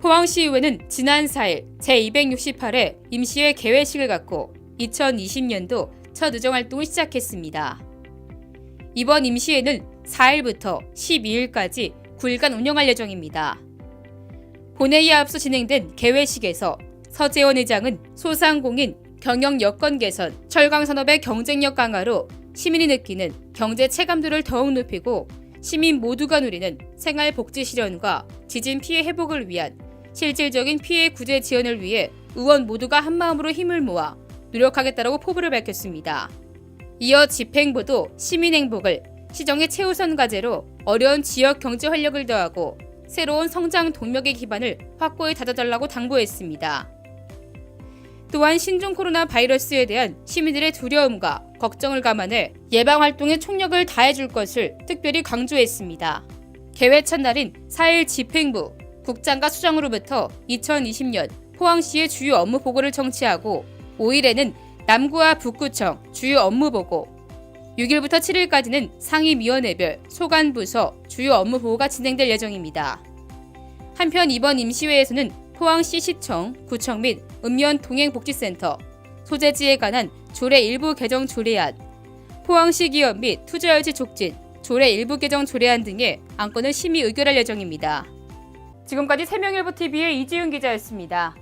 포항시의회는 지난 4일 제268회 임시회 개회식을 갖고 2020년도 첫 의정활동을 시작했습니다. 이번 임시회는 4일부터 12일까지 9일간 운영할 예정입니다. 본회의에 앞서 진행된 개회식에서 서재원 의장은 소상공인 경영 여건 개선, 철강 산업의 경쟁력 강화로 시민이 느끼는 경제 체감도를 더욱 높이고 시민 모두가 누리는 생활 복지 실현과 지진 피해 회복을 위한 실질적인 피해 구제 지원을 위해 의원 모두가 한마음으로 힘을 모아 노력하겠다고 포부를 밝혔습니다. 이어 집행부도 시민 행복을 시정의 최우선 과제로 어려운 지역 경제 활력을 더하고 새로운 성장 동력의 기반을 확고히 다져달라고 당부했습니다. 또한 신종 코로나 바이러스에 대한 시민들의 두려움과 걱정을 감안해 예방 활동에 총력을 다해줄 것을 특별히 강조했습니다. 개회 첫날인 4일 집행부 국장과 수장으로부터 2020년 포항시의 주요 업무 보고를 청취하고 5일에는 남구와 북구청 주요 업무 보고 6일부터 7일까지는 상임위원회별 소관부서 주요 업무 보고가 진행될 예정입니다. 한편 이번 임시회에서는 포항시 시청, 구청 및 읍면 동행복지센터, 소재지에 관한 조례 일부 개정 조례안, 포항시 기업 및 투자유치 촉진, 조례 일부 개정 조례안 등의 안건을 심의 의결할 예정입니다. 지금까지 세명일보 TV의 이지훈 기자였습니다.